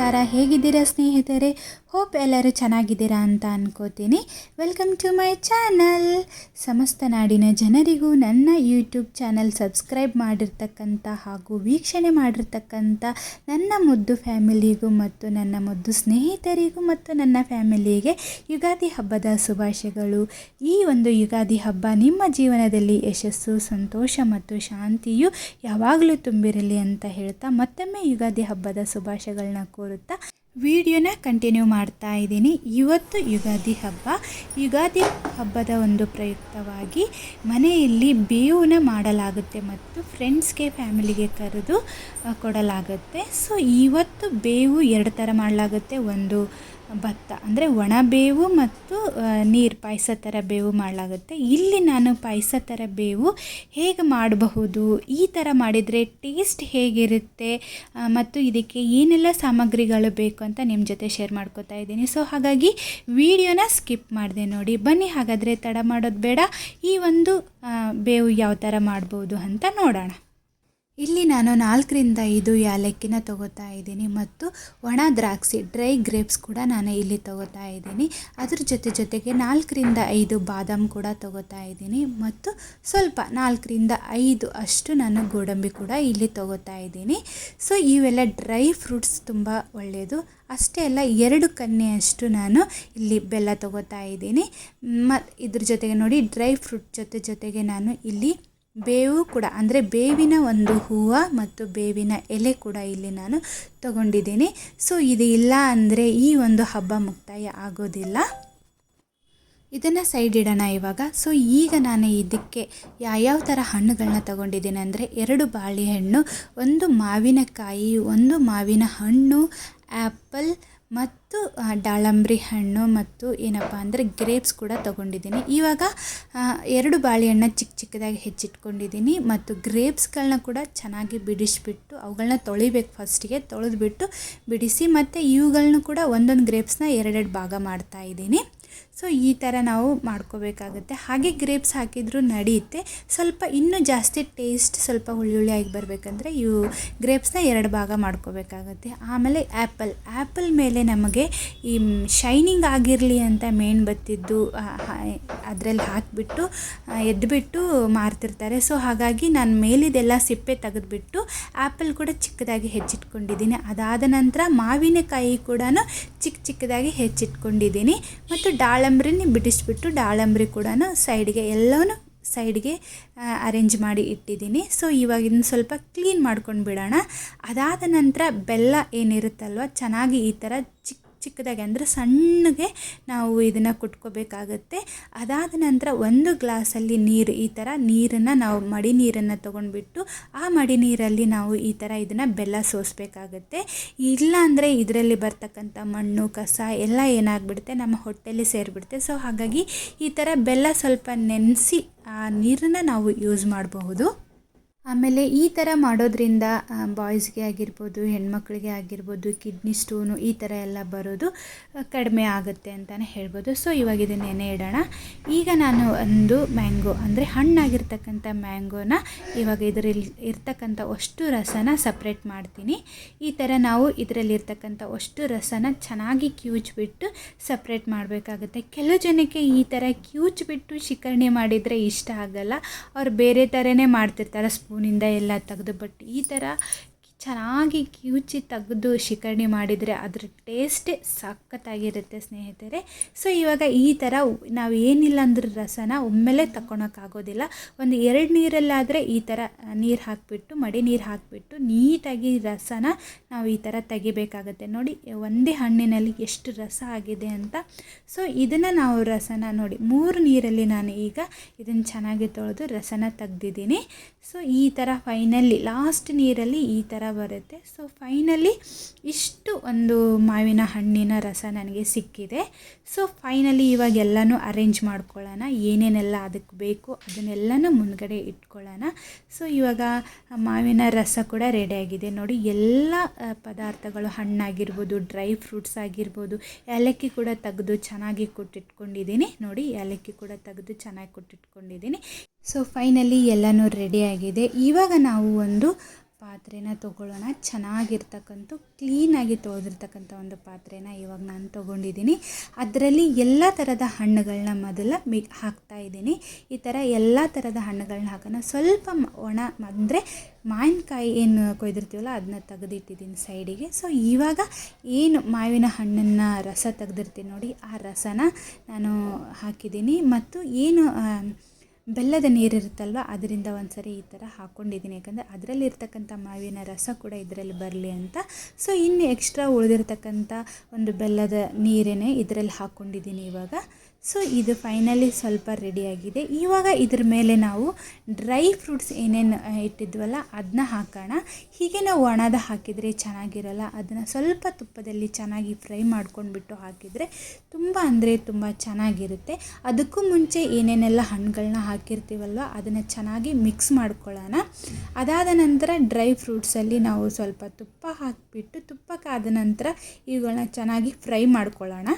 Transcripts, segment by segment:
ನಮಸ್ಕಾರ. ಹೇಗಿದ್ದೀರಾ ಸ್ನೇಹಿತರೆ? ಹೋಪ್ ಎಲ್ಲರೂ ಚೆನ್ನಾಗಿದ್ದೀರಾ ಅಂತ ಅನ್ಕೋತೀನಿ. ವೆಲ್ಕಮ್ ಟು ಮೈ ಚಾನಲ್ ಸಮಸ್ತ ನಾಡಿನ ಜನರಿಗೂ ನನ್ನ ಯೂಟ್ಯೂಬ್ ಚಾನಲ್ ಸಬ್ಸ್ಕ್ರೈಬ್ ಮಾಡಿರ್ತಕ್ಕಂಥ ಹಾಗೂ ವೀಕ್ಷಣೆ ಮಾಡಿರ್ತಕ್ಕಂಥ ನನ್ನ ಮುದ್ದು ಫ್ಯಾಮಿಲಿಗೂ ಮತ್ತು ನನ್ನ ಮುದ್ದು ಸ್ನೇಹಿತರಿಗೂ ಮತ್ತು ನನ್ನ ಫ್ಯಾಮಿಲಿಗೆ ಯುಗಾದಿ ಹಬ್ಬದ ಶುಭಾಶಯಗಳು. ಈ ಒಂದು ಯುಗಾದಿ ಹಬ್ಬ ನಿಮ್ಮ ಜೀವನದಲ್ಲಿ ಯಶಸ್ಸು, ಸಂತೋಷ ಮತ್ತು ಶಾಂತಿಯು ಯಾವಾಗಲೂ ತುಂಬಿರಲಿ ಅಂತ ಹೇಳ್ತಾ ಮತ್ತೊಮ್ಮೆ ಯುಗಾದಿ ಹಬ್ಬದ ಶುಭಾಶಯಗಳನ್ನ ಕೋರುತ್ತಾ ವಿಡಿಯೋನ ಕಂಟಿನ್ಯೂ ಮಾಡ್ತಾ ಇದ್ದೀನಿ. ಇವತ್ತು ಯುಗಾದಿ ಹಬ್ಬ. ಯುಗಾದಿ ಹಬ್ಬದ ಒಂದು ಪ್ರಯುಕ್ತವಾಗಿ ಮನೆಯಲ್ಲಿ ಬೇವನ್ನ ಮಾಡಲಾಗುತ್ತೆ ಮತ್ತು ಫ್ರೆಂಡ್ಸ್ಗೆ, ಫ್ಯಾಮಿಲಿಗೆ ಕರೆದು ಕೊಡಲಾಗುತ್ತೆ. ಸೊ, ಇವತ್ತು ಬೇವು ಎರಡು ಥರ ಮಾಡಲಾಗುತ್ತೆ. ಒಂದು ಭತ್ತ. ಅಂದರೆ ಒಣ ಬೇವು ಮತ್ತು ನೀರು, ಪಾಯಸ ಥರ ಬೇವು ಮಾಡಲಾಗುತ್ತೆ. ಇಲ್ಲಿ ನಾನು ಪಾಯಸ ಥರ ಬೇವು ಹೇಗೆ ಮಾಡಬಹುದು, ಈ ಥರ ಮಾಡಿದರೆ ಟೇಸ್ಟ್ ಹೇಗಿರುತ್ತೆ ಮತ್ತು ಇದಕ್ಕೆ ಏನೆಲ್ಲ ಸಾಮಗ್ರಿಗಳು ಬೇಕು ಅಂತ ನಿಮ್ಮ ಜೊತೆ ಶೇರ್ ಮಾಡ್ಕೋತಾ ಇದ್ದೀನಿ. ಸೊ ಹಾಗಾಗಿ ವಿಡಿಯೋನ ಸ್ಕಿಪ್ ಮಾಡಿದೆ ನೋಡಿ. ಬನ್ನಿ, ಹಾಗಾದರೆ ತಡ ಮಾಡೋದು ಬೇಡ. ಈ ಒಂದು ಬೇವು ಯಾವ ಥರ ಮಾಡ್ಬೋದು ಅಂತ ನೋಡೋಣ. ಇಲ್ಲಿ ನಾನು ನಾಲ್ಕರಿಂದ ಐದು ಯಾಲಕ್ಕಿನ ತಗೋತಾ ಇದ್ದೀನಿ ಮತ್ತು ಒಣ ದ್ರಾಕ್ಷಿ, ಡ್ರೈ ಗ್ರೇಪ್ಸ್ ಕೂಡ ನಾನು ಇಲ್ಲಿ ತಗೋತಾ ಇದ್ದೀನಿ. ಅದ್ರ ಜೊತೆ ಜೊತೆಗೆ ನಾಲ್ಕರಿಂದ ಐದು ಬಾದಾಮ್ ಕೂಡ ತಗೋತಾ ಇದ್ದೀನಿ ಮತ್ತು ಸ್ವಲ್ಪ ನಾಲ್ಕರಿಂದ ಐದು ಅಷ್ಟು ನಾನು ಗೋಡಂಬಿ ಕೂಡ ಇಲ್ಲಿ ತಗೋತಾ ಇದ್ದೀನಿ. ಸೊ, ಇವೆಲ್ಲ ಡ್ರೈ ಫ್ರೂಟ್ಸ್ ತುಂಬ ಒಳ್ಳೆಯದು. ಅಷ್ಟೇ ಅಲ್ಲ, ಎರಡು ಕನ್ನೆಯಷ್ಟು ನಾನು ಇಲ್ಲಿ ಬೆಲ್ಲ ತಗೋತಾ ಇದ್ದೀನಿ. ಮತ್ತು ಇದ್ರ ಜೊತೆಗೆ ನೋಡಿ, ಡ್ರೈ ಫ್ರೂಟ್ ಜೊತೆ ಜೊತೆಗೆ ನಾನು ಇಲ್ಲಿ ಬೇವು ಕೂಡ, ಅಂದರೆ ಬೇವಿನ ಒಂದು ಹೂವು ಮತ್ತು ಬೇವಿನ ಎಲೆ ಕೂಡ ಇಲ್ಲಿ ನಾನು ತಗೊಂಡಿದ್ದೀನಿ. ಸೊ ಇದು ಇಲ್ಲ ಅಂದರೆ ಈ ಒಂದು ಹಬ್ಬ ಮುಕ್ತಾಯ ಆಗೋದಿಲ್ಲ. ಇದನ್ನು ಸೈಡ್ ಇಡೋಣ ಇವಾಗ. ಸೊ ಈಗ ನಾನು ಇದಕ್ಕೆ ಯಾವ್ಯಾವ ಥರ ಹಣ್ಣುಗಳನ್ನ ತಗೊಂಡಿದ್ದೀನಿ ಅಂದರೆ ಎರಡು ಬಾಳೆಹಣ್ಣು, ಒಂದು ಮಾವಿನಕಾಯಿ, ಒಂದು ಮಾವಿನ ಹಣ್ಣು ಆ್ಯಪಲ್ ಮತ್ತು ದಾಳಂಬ್ರಿ ಹಣ್ಣು ಮತ್ತು ಏನಪ್ಪ ಅಂದರೆ ಗ್ರೇಪ್ಸ್ ಕೂಡ ತಗೊಂಡಿದ್ದೀನಿ. ಇವಾಗ ಎರಡು ಬಾಳೆಹಣ್ಣ ಚಿಕ್ಕ ಚಿಕ್ಕದಾಗಿ ಹೆಚ್ಚಿಟ್ಕೊಂಡಿದ್ದೀನಿ ಮತ್ತು ಗ್ರೇಪ್ಸ್ಗಳನ್ನ ಕೂಡ ಚೆನ್ನಾಗಿ ಬಿಡಿಸಿಬಿಟ್ಟು ಅವುಗಳನ್ನ ತೊಳಿಬೇಕು ಫಸ್ಟಿಗೆ ತೊಳೆದ್ಬಿಟ್ಟು ಬಿಡಿಸಿ ಮತ್ತು ಇವುಗಳನ್ನೂ ಕೂಡ ಒಂದೊಂದು ಗ್ರೇಪ್ಸ್ನ ಎರಡೆರಡು ಭಾಗ ಮಾಡ್ತಾ ಇದ್ದೀನಿ. ಸೊ ಈ ಥರ ನಾವು ಮಾಡ್ಕೋಬೇಕಾಗುತ್ತೆ. ಹಾಗೆ ಗ್ರೇಪ್ಸ್ ಹಾಕಿದರೂ ನಡೆಯುತ್ತೆ ಸ್ವಲ್ಪ ಇನ್ನೂ ಜಾಸ್ತಿ ಟೇಸ್ಟ್ ಸ್ವಲ್ಪ ಹುಳಿ ಹುಳಿಯಾಗಿ ಬರಬೇಕಂದ್ರೆ ಇವು ಗ್ರೇಪ್ಸ್ನ ಎರಡು ಭಾಗ ಮಾಡ್ಕೋಬೇಕಾಗತ್ತೆ. ಆಮೇಲೆ ಆ್ಯಪಲ್ ಆ್ಯಪಲ್ ಮೇಲೆ ನಮಗೆ ಈ ಶೈನಿಂಗ್ ಆಗಿರಲಿ ಅಂತ ಮೇಣ್ ಬತ್ತಿದ್ದು ಅದರಲ್ಲಿ ಹಾಕಿಬಿಟ್ಟು ಎದ್ದುಬಿಟ್ಟು ಮಾರ್ತಿರ್ತಾರೆ. ಸೊ ಹಾಗಾಗಿ ನಾನು ಮೇಲಿದೆಲ್ಲ ಸಿಪ್ಪೆ ತೆಗೆದುಬಿಟ್ಟು ಆ್ಯಪಲ್ ಕೂಡ ಚಿಕ್ಕದಾಗಿ ಹೆಚ್ಚಿಟ್ಕೊಂಡಿದ್ದೀನಿ. ಅದಾದ ನಂತರ ಮಾವಿನಕಾಯಿ ಕೂಡ ಚಿಕ್ಕ ಚಿಕ್ಕದಾಗಿ ಹೆಚ್ಚಿಟ್ಕೊಂಡಿದ್ದೀನಿ. ಮತ್ತು ದಾಳಂಬ್ರಿನ ಬಿಡಿಸ್ಬಿಟ್ಟು ದಾಳಂಬ್ರಿ ಕೂಡ ಸೈಡ್ಗೆ ಎಲ್ಲವೂ ಸೈಡ್ಗೆ ಅರೇಂಜ್ ಮಾಡಿ ಇಟ್ಟಿದ್ದೀನಿ. ಸೊ ಇವಾಗ ಇದನ್ನು ಸ್ವಲ್ಪ ಕ್ಲೀನ್ ಮಾಡ್ಕೊಂಡು ಬಿಡೋಣ. ಅದಾದ ನಂತರ ಬೆಲ್ಲ ಏನಿರುತ್ತಲ್ವ, ಚೆನ್ನಾಗಿ ಈ ಥರ ಚಿಕ್ಕ ಚಿಕ್ಕದಾಗಿ ಅಂದರೆ ಸಣ್ಣಗೆ ನಾವು ಇದನ್ನು ಕುಟ್ಕೋಬೇಕಾಗತ್ತೆ. ಅದಾದ ನಂತರ ಒಂದು ಗ್ಲಾಸಲ್ಲಿ ನೀರು, ಈ ಥರ ನೀರನ್ನು ನಾವು ಮಡಿ ನೀರನ್ನು ತೊಗೊಂಡ್ಬಿಟ್ಟು ಆ ಮಡಿ ನೀರಲ್ಲಿ ನಾವು ಈ ಥರ ಇದನ್ನು ಬೆಲ್ಲ ಸೋಸಬೇಕಾಗತ್ತೆ. ಇಲ್ಲ ಅಂದರೆ ಇದರಲ್ಲಿ ಬರ್ತಕ್ಕಂಥ ಮಣ್ಣು, ಕಸ ಎಲ್ಲ ಏನಾಗ್ಬಿಡುತ್ತೆ? ನಮ್ಮ ಹೊಟ್ಟೆಲಿ ಸೇರಿಬಿಡುತ್ತೆ. ಸೊ ಹಾಗಾಗಿ ಈ ಥರ ಬೆಲ್ಲ ಸ್ವಲ್ಪ ನೆನೆಸಿ ಆ ನೀರನ್ನು ನಾವು ಯೂಸ್ ಮಾಡಬಹುದು. ಆಮೇಲೆ ಈ ಥರ ಮಾಡೋದ್ರಿಂದ ಬಾಯ್ಸ್ಗೆ ಆಗಿರ್ಬೋದು, ಹೆಣ್ಮಕ್ಳಿಗೆ ಆಗಿರ್ಬೋದು ಕಿಡ್ನಿ ಸ್ಟೋನು ಈ ಥರ ಎಲ್ಲ ಬರೋದು ಕಡಿಮೆ ಆಗುತ್ತೆ ಅಂತಲೇ ಹೇಳ್ಬೋದು. ಸೊ ಇವಾಗ ಇದನ್ನು ನೆನೆ ಇಡೋಣ. ಈಗ ನಾನು ಒಂದು ಮ್ಯಾಂಗೋ ಅಂದರೆ ಹಣ್ಣಾಗಿರ್ತಕ್ಕಂಥ ಮ್ಯಾಂಗೋನ ಇವಾಗ ಇದರಲ್ಲಿ ಇರ್ತಕ್ಕಂಥ ಅಷ್ಟು ರಸನ ಸಪ್ರೇಟ್ ಮಾಡ್ತೀನಿ. ಈ ಥರ ನಾವು ಇದರಲ್ಲಿ ಇರ್ತಕ್ಕಂಥ ಅಷ್ಟು ರಸನ ಚೆನ್ನಾಗಿ ಕ್ಯೂಚ್ಬಿಟ್ಟು ಸಪ್ರೇಟ್ ಮಾಡಬೇಕಾಗುತ್ತೆ. ಕೆಲವು ಜನಕ್ಕೆ ಈ ಥರ ಕ್ಯೂಚ್ಬಿಟ್ಟು ಶಿಕರಣೆ ಮಾಡಿದರೆ ಇಷ್ಟ ಆಗಲ್ಲ. ಅವ್ರು ಬೇರೆ ಥರನೇ ಮಾಡ್ತಿರ್ತಾರೆ. ಸ್ಪೂನಿಂದ ಎಲ್ಲ ತೆಗೆದು ಬಟ್ ಈ ಥರ ಚೆನ್ನಾಗಿ ಕಿವುಚಿ ತೆಗೆದು ಶಿಕರ್ಣಿ ಮಾಡಿದರೆ ಅದ್ರ ಟೇಸ್ಟೇ ಸಖತ್ತಾಗಿರುತ್ತೆ ಸ್ನೇಹಿತರೆ. ಸೊ ಇವಾಗ ಈ ಥರ ನಾವು ಏನಿಲ್ಲ ಅಂದ್ರೆ ರಸನ ಒಮ್ಮೆಲೆ ತಗೊಳಕ್ಕಾಗೋದಿಲ್ಲ ಒಂದು ಎರಡು ನೀರಲ್ಲಾದರೆ ಈ ಥರ ನೀರು ಹಾಕಿಬಿಟ್ಟು, ಮಡಿ ನೀರು ಹಾಕಿಬಿಟ್ಟು ನೀಟಾಗಿ ರಸನ ನಾವು ಈ ಥರ ತೆಗಿಬೇಕಾಗತ್ತೆ. ನೋಡಿ, ಒಂದೇ ಹಣ್ಣಿನಲ್ಲಿ ಎಷ್ಟು ರಸ ಆಗಿದೆ ಅಂತ. ಸೊ ಇದನ್ನು ನಾವು ರಸನ ನೋಡಿ, ಮೂರು ನೀರಲ್ಲಿ ನಾನು ಈಗ ಇದನ್ನು ಚೆನ್ನಾಗಿ ತೊಳೆದು ರಸನ ತೆಗ್ದಿದ್ದೀನಿ. ಸೊ ಈ ಥರ ಫೈನಲಿ ಲಾಸ್ಟ್ ನೀರಲ್ಲಿ ಈ ಥರ ಬರುತ್ತೆ. ಸೊ ಫೈನಲಿ ಇಷ್ಟು ಒಂದು ಮಾವಿನ ಹಣ್ಣಿನ ರಸ ನನಗೆ ಸಿಕ್ಕಿದೆ. ಸೊ ಫೈನಲಿ ಇವಾಗ ಎಲ್ಲನೂ ಅರೇಂಜ್ ಮಾಡ್ಕೊಳ್ಳೋಣ. ಏನೇನೆಲ್ಲ ಅದಕ್ಕೆ ಬೇಕು ಅದನ್ನೆಲ್ಲನೂ ಮುಂದ್ಗಡೆ ಇಟ್ಕೊಳ್ಳೋಣ. ಸೊ ಇವಾಗ ಮಾವಿನ ರಸ ಕೂಡ ರೆಡಿಯಾಗಿದೆ ನೋಡಿ, ಎಲ್ಲ ಪದಾರ್ಥಗಳು ಹಣ್ಣಾಗಿರ್ಬೋದು ಡ್ರೈ ಫ್ರೂಟ್ಸ್ ಆಗಿರ್ಬೋದು, ಏಲಕ್ಕಿ ಕೂಡ ತೆಗೆದು ಚೆನ್ನಾಗಿ ಕೊಟ್ಟಿಟ್ಕೊಂಡಿದ್ದೀನಿ. ನೋಡಿ, ಏಲಕ್ಕಿ ಕೂಡ ತೆಗೆದು ಚೆನ್ನಾಗಿ ಕೊಟ್ಟಿಟ್ಕೊಂಡಿದ್ದೀನಿ. ಸೊ ಫೈನಲಿ ಎಲ್ಲನೂ ರೆಡಿಯಾಗಿದೆ ಇವಾಗ ನಾವು ಒಂದು ಪಾತ್ರೆನ ತೊಗೊಳ್ಳೋಣ. ಚೆನ್ನಾಗಿರ್ತಕ್ಕಂಥ, ಕ್ಲೀನಾಗಿ ತೊಳೆದಿರ್ತಕ್ಕಂಥ ಒಂದು ಪಾತ್ರೆನ ಇವಾಗ ನಾನು ತೊಗೊಂಡಿದ್ದೀನಿ. ಅದರಲ್ಲಿ ಎಲ್ಲ ಥರದ ಹಣ್ಣುಗಳನ್ನ ಮೊದಲ ಮಿ ಹಾಕ್ತಾ ಇದ್ದೀನಿ. ಈ ಥರ ಎಲ್ಲ ಥರದ ಹಣ್ಣುಗಳನ್ನ ಹಾಕೋಣ. ಸ್ವಲ್ಪ ಒಣ ಅಂದರೆ ಮಾವಿನಕಾಯಿ ಏನು ಕೊಯ್ದಿರ್ತೀವಲ್ಲ ಅದನ್ನ ತೆಗೆದಿಟ್ಟಿದ್ದೀನಿ ಸೈಡಿಗೆ. ಸೊ ಇವಾಗ ಏನು ಮಾವಿನ ಹಣ್ಣನ್ನು ರಸ ತೆಗೆದಿರ್ತೀನಿ ನೋಡಿ ಆ ರಸನ ನಾನು ಹಾಕಿದ್ದೀನಿ. ಮತ್ತು ಏನು ಬೆಲ್ಲದ ನೀರಿರುತ್ತಲ್ವ ಅದರಿಂದ ಒಂದು ಸರಿ ಈ ಥರ ಹಾಕ್ಕೊಂಡಿದ್ದೀನಿ ಯಾಕಂದರೆ ಅದರಲ್ಲಿರ್ತಕ್ಕಂಥ ಮಾವಿನ ರಸ ಕೂಡ ಇದರಲ್ಲಿ ಬರಲಿ ಅಂತ. ಸೊ ಇನ್ನು ಎಕ್ಸ್ಟ್ರಾ ಉಳಿದಿರ್ತಕ್ಕಂಥ ಒಂದು ಬೆಲ್ಲದ ನೀರೇನೆ ಇದರಲ್ಲಿ ಹಾಕ್ಕೊಂಡಿದ್ದೀನಿ ಇವಾಗ. ಸೊ, ಇದು ಫೈನಲಿ ಸ್ವಲ್ಪ ರೆಡಿಯಾಗಿದೆ ಇವಾಗ ಇದ್ರ ಮೇಲೆ ನಾವು ಡ್ರೈ ಫ್ರೂಟ್ಸ್ ಏನೇನು ಇಟ್ಟಿದ್ವಲ್ಲ ಅದನ್ನ ಹಾಕೋಣ. ಹೀಗೆ ನಾವು ಒಣದ ಹಾಕಿದರೆ ಚೆನ್ನಾಗಿರಲ್ಲ. ಅದನ್ನು ಸ್ವಲ್ಪ ತುಪ್ಪದಲ್ಲಿ ಚೆನ್ನಾಗಿ ಫ್ರೈ ಮಾಡ್ಕೊಂಡ್ಬಿಟ್ಟು ಹಾಕಿದರೆ ತುಂಬ ಅಂದರೆ ತುಂಬ ಚೆನ್ನಾಗಿರುತ್ತೆ. ಅದಕ್ಕೂ ಮುಂಚೆ ಏನೇನೆಲ್ಲ ಹಣ್ಣುಗಳನ್ನ ಹಾಕಿರ್ತೀವಲ್ವ, ಅದನ್ನು ಚೆನ್ನಾಗಿ ಮಿಕ್ಸ್ ಮಾಡ್ಕೊಳ್ಳೋಣ. ಅದಾದ ನಂತರ ಡ್ರೈ ಫ್ರೂಟ್ಸಲ್ಲಿ ನಾವು ಸ್ವಲ್ಪ ತುಪ್ಪ ಹಾಕಿಬಿಟ್ಟು, ತುಪ್ಪಕ್ಕಾದ ನಂತರ ಇವುಗಳನ್ನ ಚೆನ್ನಾಗಿ ಫ್ರೈ ಮಾಡ್ಕೊಳ್ಳೋಣ.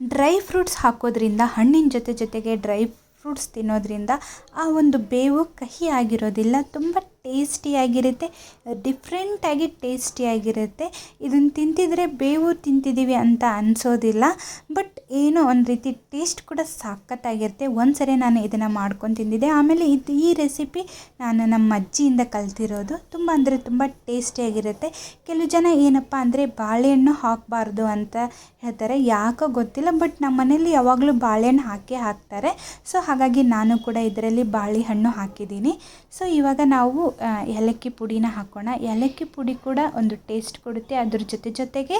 ಡ್ರೈ ಫ್ರೂಟ್ಸ್ ಹಾಕೋದ್ರಿಂದ, ಹಣ್ಣಿನ ಜೊತೆ ಜೊತೆಗೆ ಡ್ರೈ ಫ್ರೂಟ್ಸ್ ತಿನ್ನೋದ್ರಿಂದ ಆ ಒಂದು ಬೇವು ಕಹಿ ಆಗಿರೋದಿಲ್ಲ ತುಂಬ ಟೇಸ್ಟಿಯಾಗಿರುತ್ತೆ, ಡಿಫ್ರೆಂಟಾಗಿ ಟೇಸ್ಟಿಯಾಗಿರುತ್ತೆ. ಇದನ್ನು ತಿಂತಿದ್ರೆ ಬೇವು ತಿಂತಿದ್ದೀವಿ ಅಂತ ಅನಿಸೋದಿಲ್ಲ. ಬಟ್ ಏನೋ ಒಂದು ರೀತಿ ಟೇಸ್ಟ್ ಕೂಡ ಸಖತ್ತಾಗಿರುತ್ತೆ ಒಂದು ಸರಿ ನಾನು ಇದನ್ನು ಮಾಡ್ಕೊಂಡು ತಿಂದಿದ್ದೆ. ಆಮೇಲೆ ಇದು ಈ ರೆಸಿಪಿ ನಾನು ನಮ್ಮ ಅಜ್ಜಿಯಿಂದ ಕಲ್ತಿರೋದು. ತುಂಬ ಅಂದರೆ ತುಂಬ ಟೇಸ್ಟಿಯಾಗಿರುತ್ತೆ. ಕೆಲವು ಜನ ಏನಪ್ಪ ಅಂದರೆ ಬಾಳೆಹಣ್ಣು ಹಾಕಬಾರ್ದು ಅಂತ ಹೇಳ್ತಾರೆ. ಯಾಕೋ ಗೊತ್ತಿಲ್ಲ. ಬಟ್ ನಮ್ಮ ಮನೇಲಿ ಯಾವಾಗಲೂ ಬಾಳೆಹಣ್ಣು ಹಾಕೇ ಹಾಕ್ತಾರೆ. ಸೊ ಹಾಗಾಗಿ ನಾನು ಕೂಡ ಇದರಲ್ಲಿ ಬಾಳೆಹಣ್ಣು ಹಾಕಿದ್ದೀನಿ. ಸೊ ಇವಾಗ ನಾವು ಏಲಕ್ಕಿ ಪುಡಿನ ಹಾಕೋಣ. ಏಲಕ್ಕಿ ಪುಡಿ ಕೂಡ ಒಂದು ಟೇಸ್ಟ್ ಕೊಡುತ್ತೆ. ಅದ್ರ ಜೊತೆ ಜೊತೆಗೆ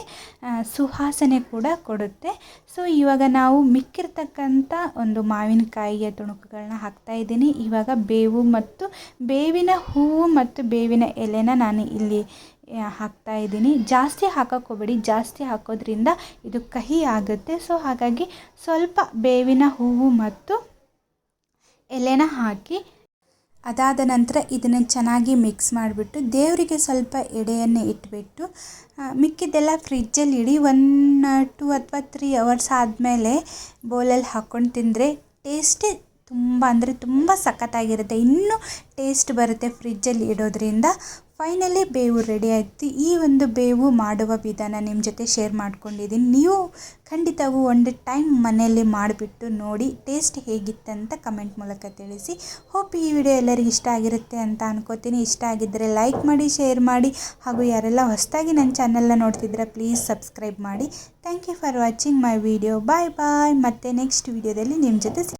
ಸುಹಾಸನೆ ಕೂಡ ಕೊಡುತ್ತೆ. ಸೊ ಇವಾಗ ನಾವು ಮಿಕ್ಕಿರ್ತಕ್ಕಂಥ ಒಂದು ಮಾವಿನಕಾಯಿಯ ತುಣುಕುಗಳನ್ನ ಹಾಕ್ತಾ ಇದ್ದೀನಿ. ಇವಾಗ ಬೇವು ಮತ್ತು ಬೇವಿನ ಹೂವು ಮತ್ತು ಬೇವಿನ ಎಲೆನ ನಾನು ಇಲ್ಲಿ ಹಾಕ್ತಾ ಇದ್ದೀನಿ. ಜಾಸ್ತಿ ಹಾಕೋಕೋಬೇಡಿ ಜಾಸ್ತಿ ಹಾಕೋದ್ರಿಂದ ಇದು ಕಹಿ ಆಗುತ್ತೆ. ಸೊ ಹಾಗಾಗಿ ಸ್ವಲ್ಪ ಬೇವಿನ ಹೂವು ಮತ್ತು ಎಲೆನ ಹಾಕಿ ಅದಾದ ನಂತರ ಇದನ್ನು ಚೆನ್ನಾಗಿ ಮಿಕ್ಸ್ ಮಾಡಿಬಿಟ್ಟು ದೇವರಿಗೆ ಸ್ವಲ್ಪ ಎಡೆಯನ್ನು ಇಟ್ಬಿಟ್ಟು ಮಿಕ್ಕಿದ್ದೆಲ್ಲ ಫ್ರಿಜ್ಜಲ್ಲಿ ಇಡಿ ಒನ್ ಟು ಅಥವಾ ತ್ರೀ ಅವರ್ಸ್ ಆದಮೇಲೆ ಬೌಲಲ್ಲಿ ಹಾಕ್ಕೊಂಡು ತಿಂದರೆ ಟೇಸ್ಟೇ ತುಂಬ, ಅಂದರೆ ತುಂಬ ಸಖತ್ತಾಗಿರುತ್ತೆ. ಇನ್ನೂ ಟೇಸ್ಟ್ ಬರುತ್ತೆ ಫ್ರಿಜ್ಜಲ್ಲಿ ಇಡೋದ್ರಿಂದ. ಫೈನಲಿ ಬೇವು ರೆಡಿ ಆಯಿತು. ಈ ಒಂದು ಬೇವು ಮಾಡುವ ವಿಧಾನ ನಿಮ್ಮ ಜೊತೆ ಶೇರ್ ಮಾಡ್ಕೊಂಡಿದ್ದೀನಿ. ನೀವು ಖಂಡಿತವೂ ಒಂದು ಟೈಮ್ ಮನೆಯಲ್ಲಿ ಮಾಡಿಬಿಟ್ಟು ನೋಡಿ ಟೇಸ್ಟ್ ಹೇಗಿತ್ತಂತ ಕಮೆಂಟ್ ಮೂಲಕ ತಿಳಿಸಿ. ಹೋಪ್ ಈ ವಿಡಿಯೋ ಎಲ್ಲರಿಗೂ ಇಷ್ಟ ಆಗಿರುತ್ತೆ ಅಂತ ಅನ್ಕೋತೀನಿ. ಇಷ್ಟ ಆಗಿದ್ದರೆ ಲೈಕ್ ಮಾಡಿ ಶೇರ್ ಮಾಡಿ. ಹಾಗೂ ಯಾರೆಲ್ಲ ಹೊಸದಾಗಿ ನನ್ನ ಚಾನಲ್ನ ನೋಡ್ತಿದ್ರೆ ಪ್ಲೀಸ್ ಸಬ್ಸ್ಕ್ರೈಬ್ ಮಾಡಿ. Thank you for watching my video bye bye ಮತ್ತೆ ನೆಕ್ಸ್ಟ್ ವಿಡಿಯೋದಲ್ಲಿ ನಿಮ್ಮ ಜೊತೆ